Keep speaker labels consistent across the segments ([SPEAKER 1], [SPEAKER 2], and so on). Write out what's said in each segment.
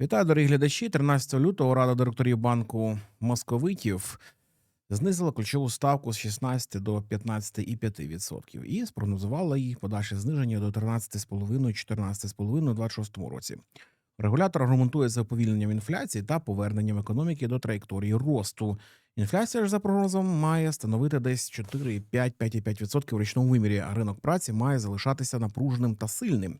[SPEAKER 1] Вітаю, дорогі глядачі. 13 лютого Рада директорів банку московитів знизила ключову ставку з 16 до 15,5% і спрогнозувала її подальше зниження до 13,5-14,5% у 2026 році. Регулятор аргументує за уповільненням інфляції та поверненням економіки до траєкторії росту. Інфляція ж за прогнозом має становити десь 4,5-5,5% в річному вимірі, а ринок праці має залишатися напруженим та сильним.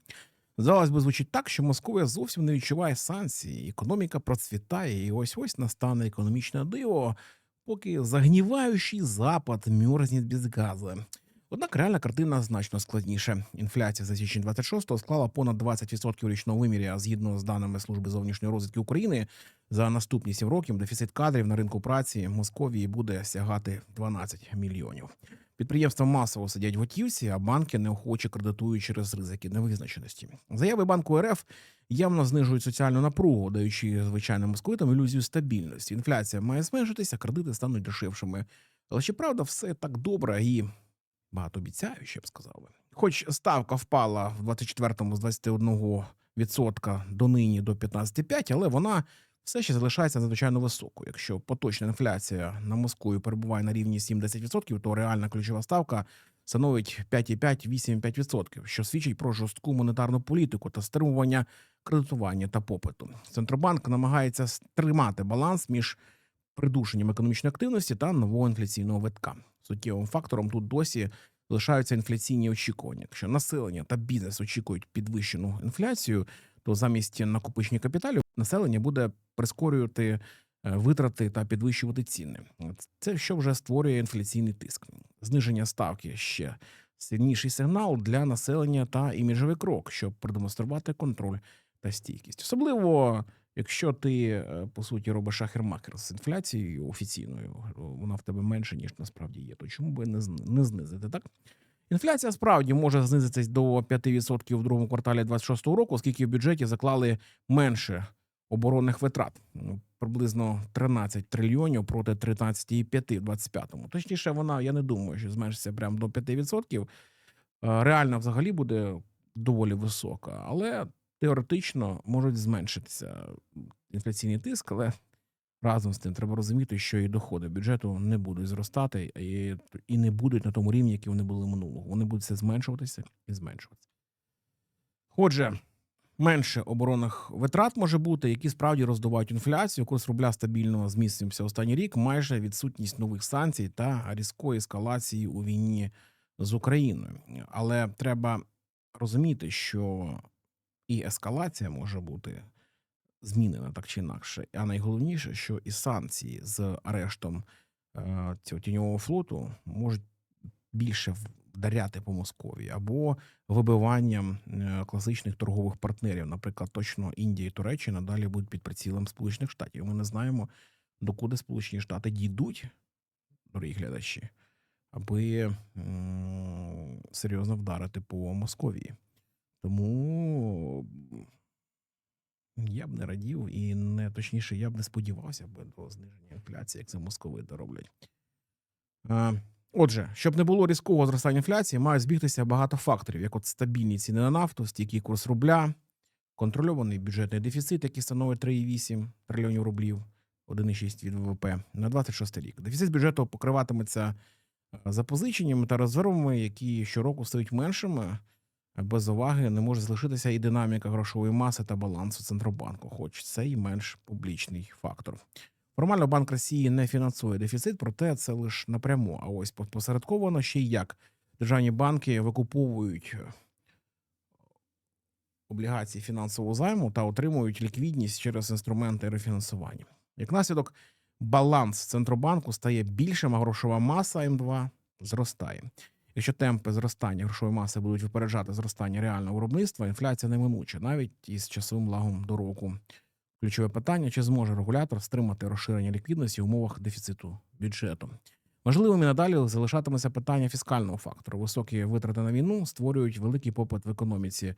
[SPEAKER 1] Здавалось би, звучить так, що Московія зовсім не відчуває санкцій, економіка процвітає, і ось ось настане економічне диво, поки загніваючий запад мерзнет без газу. Однак реальна картина значно складніша. Інфляція за січень 26-го склала понад 20% у річному вимірі, а згідно з даними Служби зовнішньої розвідки України, за наступні 7 років дефіцит кадрів на ринку праці Московії буде сягати 12 мільйонів. Підприємства масово сидять в готівці, а банки неохоче кредитують через ризики невизначеності. Заяви банку РФ явно знижують соціальну напругу, даючи звичайним московитам ілюзію стабільності. Інфляція має зменшитися, кредити стануть дешевшими. Але чи правда все так добре і багатообіцяюче, б сказав би. Хоч ставка впала в 24-му з 21% до нині до 15,5%, але вона все ще залишається надзвичайно високою. Якщо поточна інфляція на Москву перебуває на рівні 7-10%, то реальна ключова ставка становить 5,5-8,5%, що свідчить про жорстку монетарну політику та стримування кредитування та попиту. Центробанк намагається стримати баланс між придушенням економічної активності та нового інфляційного витка. Суттєвим фактором тут досі залишаються інфляційні очікування. Якщо населення та бізнес очікують підвищену інфляцію, то замість накопичення капіталів населення буде прискорювати е, витрати та підвищувати ціни. Це що вже створює інфляційний тиск. Зниження ставки ще сильніший сигнал для населення та іміджовий крок, щоб продемонструвати контроль та стійкість. Особливо, якщо ти е, по суті робиш шахер-макер з інфляцією офіційною, вона в тебе менше ніж насправді є. То чому би не зн- не знизити так? Інфляція справді може знизитись до 5% в другому кварталі 2026 року, оскільки в бюджеті заклали менше оборонних витрат, ну, приблизно 13 трильйонів проти 13,5 в 25-му. Точніше, вона я не думаю, що зменшиться прямо до 5%. Е, Реально взагалі буде доволі висока, але теоретично можуть зменшитися інфляційний тиск, але разом з тим треба розуміти, що і доходи бюджету не будуть зростати і, і не будуть на тому рівні, які вони були минулого. Вони будуть все зменшуватися і зменшуватися. Отже, менше оборонних витрат може бути, які справді роздувають інфляцію. Курс рубля стабільно зміцнився останній рік. Майже відсутність нових санкцій та різкої ескалації у війні з Україною. Але треба розуміти, що і ескалація може бути змінена так чи інакше. А найголовніше, що і санкції з арештом е, цього тіньового флоту можуть більше вдаряти по Московії або вибиванням е, класичних торгових партнерів, наприклад, точно Індія і Туреччина далі будуть під прицілом Сполучених Штатів. Ми не знаємо, докуди Сполучені Штати дійдуть, дорогі глядачі, аби серйозно вдарити по Московії. Тому я б не радів і не точніше, я б не сподівався би до зниження інфляції, як це московити роблять. Отже, щоб не було різкого зростання інфляції, мають збігтися багато факторів, як от стабільні ціни на нафту, стійкий курс рубля, контрольований бюджетний дефіцит, який становить 3,8 трильйонів рублів, 1,6 від ВВП на 26 рік. Дефіцит бюджету покриватиметься запозиченнями та резервами, які щороку стають меншими. Без уваги не може залишитися і динаміка грошової маси та балансу Центробанку, хоч це і менш публічний фактор. Формально Банк Росії не фінансує дефіцит, проте це лише напряму. А ось посередковано ще й як державні банки викуповують е, облігації фінансового займу та отримують ліквідність через інструменти рефінансування. Як наслідок, баланс Центробанку стає більшим, а грошова маса М2 зростає. Якщо темпи зростання грошової маси будуть випереджати зростання реального виробництва, інфляція неминуча, навіть із часовим лагом до року. Ключове питання: чи зможе регулятор стримати розширення ліквідності в умовах дефіциту бюджету? Можливим і надалі залишатиметься питання фіскального фактору. Високі витрати на війну створюють великий попит в економіці.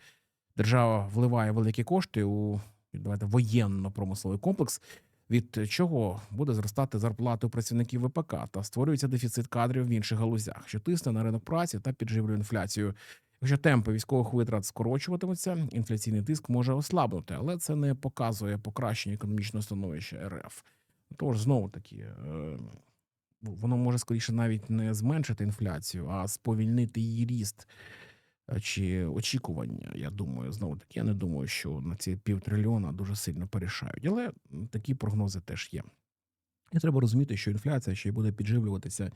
[SPEAKER 1] Держава вливає великі кошти у давайте, воєнно-промисловий комплекс, від чого буде зростати зарплати працівників ВПК та створюється дефіцит кадрів в інших галузях, що тисне на ринок праці та підживлює інфляцію. Якщо темпи військових витрат скорочуватимуться, інфляційний тиск може ослабнути, але це не показує покращення економічного становища РФ. Тож знову таки, е, воно може скоріше навіть не зменшити інфляцію, а сповільнити її ріст чи очікування. Я думаю, знову таки, я не думаю, що на ці півтрильйона дуже сильно порішають. Але такі прогнози теж є. І треба розуміти, що інфляція ще й буде підживлюватися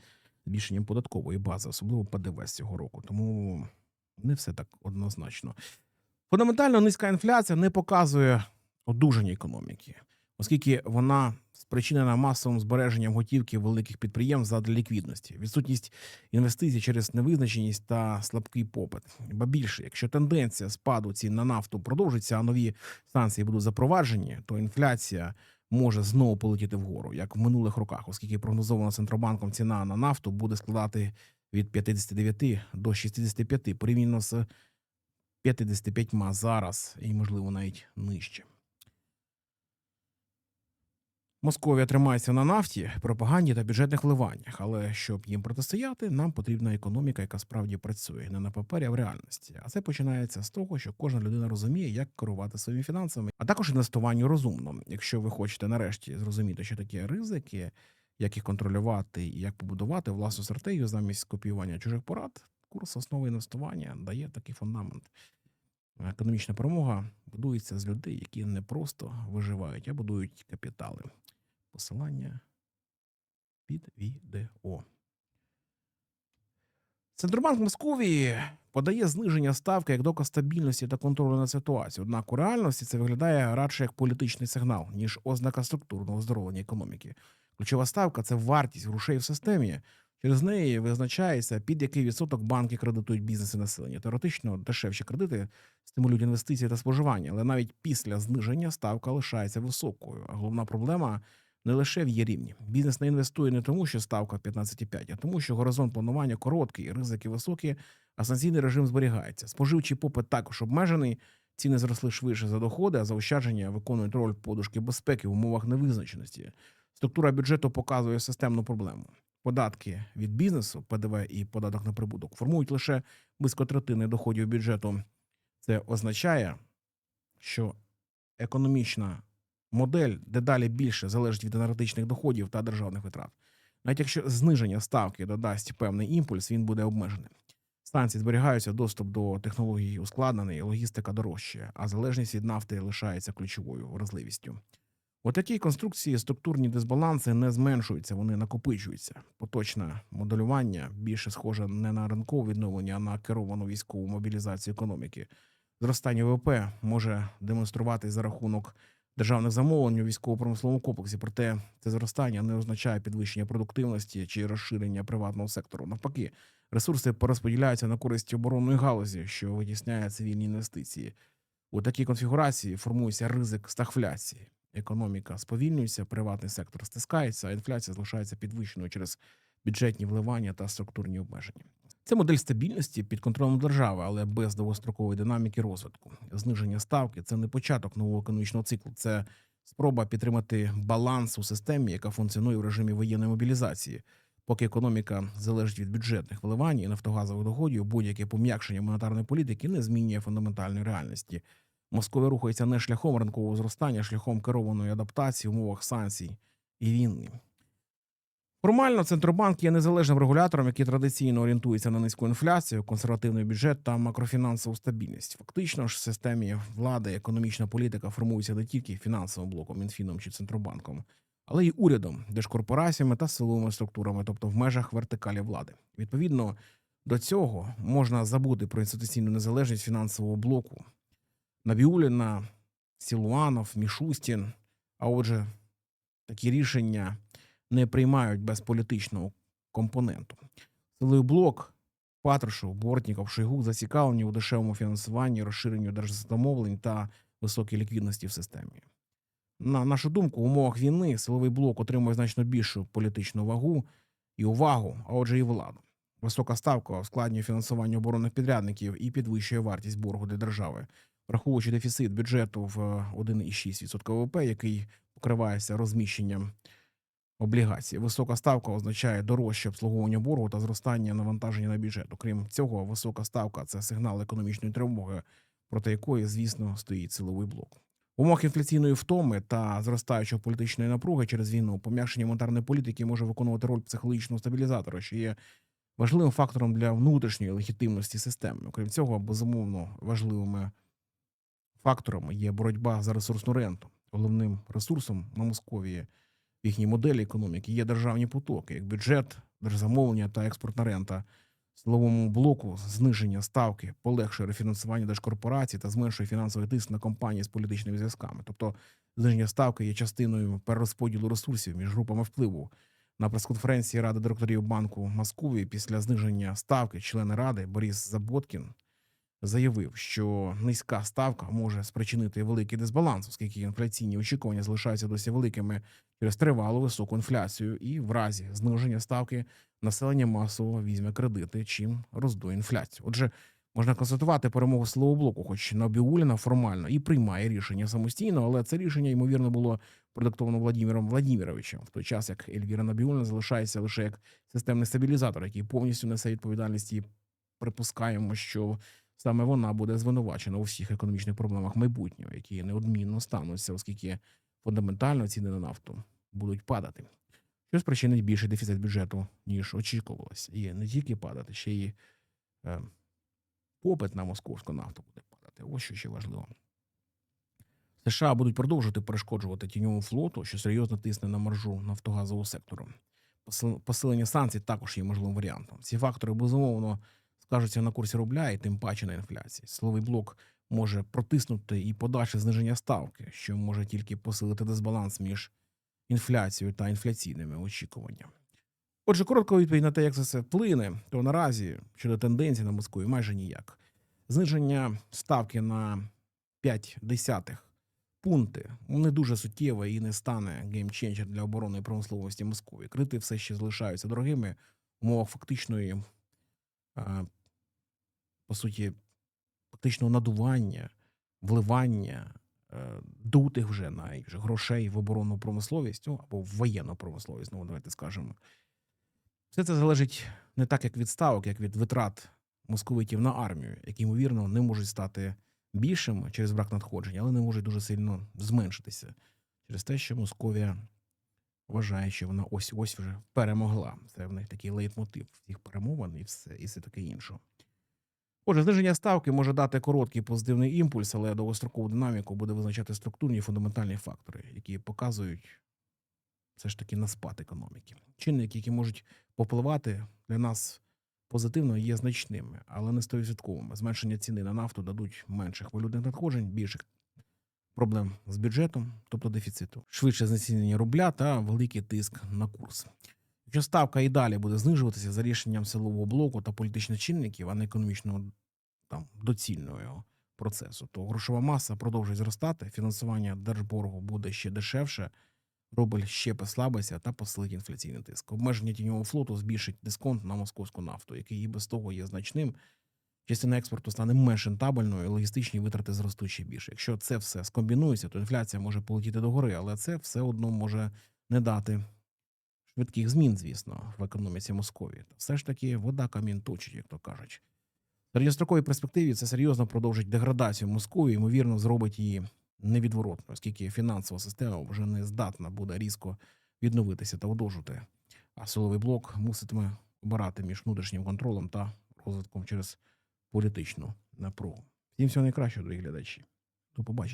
[SPEAKER 1] збільшенням податкової бази, особливо ПДВ з цього року. Тому не все так однозначно. Фундаментально низька інфляція не показує одужання економіки, оскільки вона спричинена масовим збереженням готівки великих підприємств задля ліквідності, відсутність інвестицій через невизначеність та слабкий попит. Ба більше, якщо тенденція спаду цін на нафту продовжиться, а нові санкції будуть запроваджені, то інфляція може знову полетіти вгору, як в минулих роках, оскільки прогнозована центробанком ціна на нафту буде складати від 59 до 65 порівняно з 55 зараз, і можливо навіть нижче. Московія тримається на нафті, пропаганді та бюджетних вливаннях, але щоб їм протистояти, нам потрібна економіка, яка справді працює не на папері, а в реальності. А це починається з того, що кожна людина розуміє, як керувати своїми фінансами, а також інвестуванню розумно. Якщо ви хочете нарешті зрозуміти, що таке ризики, як їх контролювати і як побудувати власну стратегію замість копіювання чужих порад, курс основи інвестування дає такий фундамент. Економічна перемога будується з людей, які не просто виживають, а будують капітали. Посилання під відео. Центробанк Московії подає зниження ставки як доказ стабільності та контролю над ситуацією. Однак у реальності це виглядає радше як політичний сигнал, ніж ознака структурного оздоровлення економіки. Ключова ставка це вартість грошей в системі. Через неї визначається, під який відсоток банки кредитують бізнес і населення. Теоретично дешевші кредити стимулюють інвестиції та споживання, але навіть після зниження ставка лишається високою. А головна проблема не лише в її рівні. Бізнес не інвестує не тому, що ставка 15,5, а тому, що горизонт планування короткий, ризики високі, а санкційний режим зберігається. Споживчий попит також обмежений. Ціни зросли швидше за доходи, а заощадження виконують роль подушки безпеки в умовах невизначеності. Структура бюджету показує системну проблему. Податки від бізнесу, ПДВ і податок на прибуток формують лише близько третини доходів бюджету. Це означає, що економічна модель дедалі більше залежить від енергетичних доходів та державних витрат. Навіть якщо зниження ставки додасть певний імпульс, він буде обмеженим. Станції зберігаються, доступ до технологій ускладнений, логістика дорожчає, а залежність від нафти лишається ключовою вразливістю. У такій конструкції структурні дисбаланси не зменшуються, вони накопичуються. Поточне моделювання більше схоже не на ринкове відновлення, а на керовану військову мобілізацію економіки. Зростання ВВП може демонструватись за рахунок державних замовлень у військово-промисловому комплексі. Проте це зростання не означає підвищення продуктивності чи розширення приватного сектору. Навпаки, ресурси порозподіляються на користь оборонної галузі, що витісняє цивільні інвестиції. У такій конфігурації формується ризик стагфляції. Економіка сповільнюється, приватний сектор стискається, а інфляція залишається підвищеною через бюджетні вливання та структурні обмеження. Це модель стабільності під контролем держави, але без довгострокової динаміки розвитку. Зниження ставки це не початок нового економічного циклу, це спроба підтримати баланс у системі, яка функціонує в режимі воєнної мобілізації. Поки економіка залежить від бюджетних вливань і нафтогазових доходів, будь-яке пом'якшення монетарної політики не змінює фундаментальної реальності. Московія рухається не шляхом ринкового зростання, а шляхом керованої адаптації в умовах санкцій і війни. Формально Центробанк є незалежним регулятором, який традиційно орієнтується на низьку інфляцію, консервативний бюджет та макрофінансову стабільність. Фактично ж в системі влади економічна політика формується не тільки фінансовим блоком, Мінфіном чи Центробанком, але й урядом, держкорпораціями та силовими структурами, тобто в межах вертикалі влади. Відповідно до цього можна забути про інституційну незалежність фінансового блоку. Набіуліна, Сілуанов, Мішустін. А отже, такі рішення не приймають без політичного компоненту. Силовий блок Патрушев, Бортніков, Шойгу зацікавлені у дешевому фінансуванні, розширенню держзамовлень та високій ліквідності в системі. На нашу думку, в умовах війни силовий блок отримує значно більшу політичну вагу і увагу, а отже, і владу. Висока ставка ускладнює фінансування оборонних підрядників і підвищує вартість боргу для держави, враховуючи дефіцит бюджету в 1,6% ВВП, який покривається розміщенням облігацій. Висока ставка означає дорожче обслуговування боргу та зростання навантаження на бюджет. Окрім цього, висока ставка це сигнал економічної тривоги, проти якої, звісно, стоїть силовий блок. В умовах інфляційної втоми та зростаючої політичної напруги через війну пом'якшення монетарної політики може виконувати роль психологічного стабілізатора, що є важливим фактором для внутрішньої легітимності системи. Окрім цього, безумовно важливими факторами є боротьба за ресурсну ренту. Головним ресурсом на Московії їхній моделі економіки є державні потоки, як бюджет, держзамовлення та експортна рента. Силовому блоку зниження ставки полегшує рефінансування держкорпорацій та зменшує фінансовий тиск на компанії з політичними зв'язками. Тобто зниження ставки є частиною перерозподілу ресурсів між групами впливу. На прес-конференції Ради директорів банку Московії після зниження ставки члени ради Борис Заботкін заявив, що низька ставка може спричинити великий дисбаланс, оскільки інфляційні очікування залишаються досі великими через тривалу високу інфляцію, і в разі зниження ставки населення масово візьме кредити, чим роздує інфляцію. Отже, можна констатувати перемогу силового блоку, хоч Набіуліна формально і приймає рішення самостійно, але це рішення ймовірно було продиктовано Владимиром Владимировичем, в той час як Ельвіра Набіуліна залишається лише як системний стабілізатор, який повністю несе відповідальність і припускаємо, що саме вона буде звинувачена у всіх економічних проблемах майбутнього, які неодмінно стануться, оскільки фундаментально ціни на нафту будуть падати, що спричинить більший дефіцит бюджету, ніж очікувалось. І не тільки падати, ще й е, попит на московську нафту буде падати. Ось що ще важливо. США будуть продовжувати перешкоджувати тіньовому флоту, що серйозно тисне на маржу нафтогазового сектору. Посилення санкцій також є можливим варіантом. Ці фактори безумовно скажуться на курсі рубля і тим паче на інфляції. Силовий блок може протиснути і подальше зниження ставки, що може тільки посилити дисбаланс між інфляцією та інфляційними очікуваннями. Отже, коротко відповідь на те, як це все вплине, то наразі щодо тенденцій на Москві майже ніяк. Зниження ставки на 5 десятих пункти не дуже суттєве і не стане геймченджер для оборонної промисловості Москви. Крити все ще залишаються дорогими в умовах фактичної, е, суті, фактичного надування, вливання е, дутих вже навіть вже грошей в оборонну промисловість ну, або в воєнну промисловість, ну давайте скажемо. Все це залежить не так, як від ставок, як від витрат московитів на армію, які, ймовірно, не можуть стати більшими через брак надходжень, але не можуть дуже сильно зменшитися через те, що Московія вважає, що вона ось ось вже перемогла. Це в них такий лейтмотив цих перемовин і все, і все таке інше. Отже, зниження ставки може дати короткий позитивний імпульс, але довгострокову динаміку буде визначати структурні і фундаментальні фактори, які показують все ж таки на спад економіки. Чинники, які можуть попливати для нас позитивно, є значними, але не стовідсотковими. Зменшення ціни на нафту дадуть менших валютних надходжень, більших проблем з бюджетом, тобто дефіциту, швидше знецінення рубля та великий тиск на курс. Якщо ставка і далі буде знижуватися за рішенням силового блоку та політичних чинників, а не економічного там доцільного процесу, то грошова маса продовжує зростати, фінансування держборгу буде ще дешевше, рубль ще послабиться та посилить інфляційний тиск. Обмеження тіньового флоту збільшить дисконт на московську нафту, який і без того є значним. Частина експорту стане менш рентабельною, і логістичні витрати зростуть ще більше. Якщо це все скомбінується, то інфляція може полетіти догори, але це все одно може не дати швидких змін, звісно, в економіці Московії. Все ж таки вода камінь точить, як то кажуть. В середньостроковій перспективі це серйозно продовжить деградацію Москви, ймовірно, зробить її невідворотно, оскільки фінансова система вже не здатна буде різко відновитися та одужати. А силовий блок муситиме обирати між внутрішнім контролем та розвитком через політичну напругу. Всім всього найкращого, дорогі глядачі. До побачення.